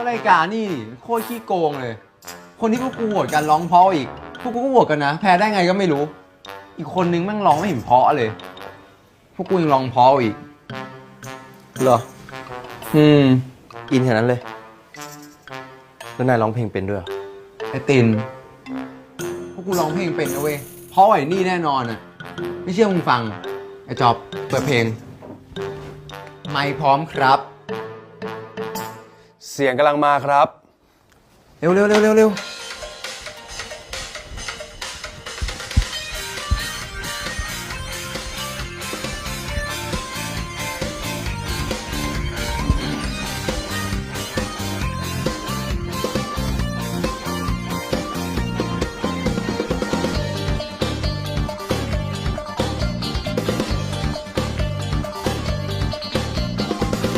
ก็รายการนี่โคตรขี้โกงเลย คนที่พวกกูโหวตกันร้องเพราะอีก พวกกูก็โหวตกันนะ แพ้ได้ไงก็ไม่รู้ อีกคนนึงแม่งร้องไม่เห็นเพราะเลย พวกกูยังร้องเพราะอีก เหรอ อืม อินขนาดนั้นเลย แล้วนายร้องเพลงเป็นด้วยเหรอไอติน พวกกูร้องเพลงเป็นนะเว้ย เพราะไอ้นี่แน่นอนอะ ไม่เชื่อมึงฟัง ไอจอบเปิดเพลง ไม่พร้อมครับ เสียงกำลังมาครับ เร็วเร็วเร็วเร็วเร็ว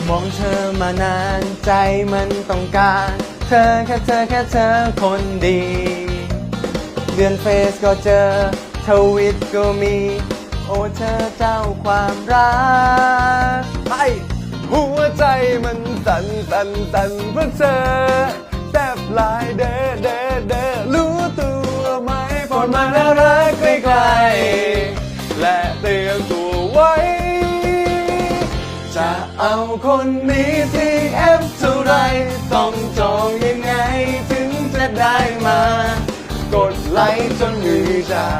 มองเธอมานานใจมันต้องการ เธอแค่เธอแค่เธอคนดี เดือนเฟซก็เจอทวิตก็มี โอ้เธอเจ้าความรักไปหัวใจมันสั่นสั่นสั่นเพราะเธอแทบลายเด้อเด้ จะเอาคนนี้ที่เอฟเท่าไร ต้องจองยังไงถึงจะได้มา กดไลค์จนมือชา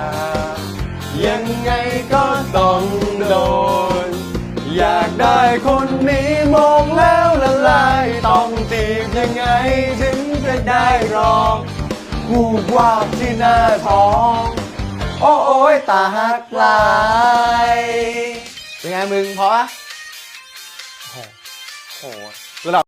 ยังไงก็ต้องโดน อยากได้คนนี้มองแล้วละลาย ต้องจีบยังไงถึงจะได้รองหูวาบที่หน้าท้อง โอ้โอ้ยตาหักลาย เป็นไงมึงเพราะ 好好啊死啦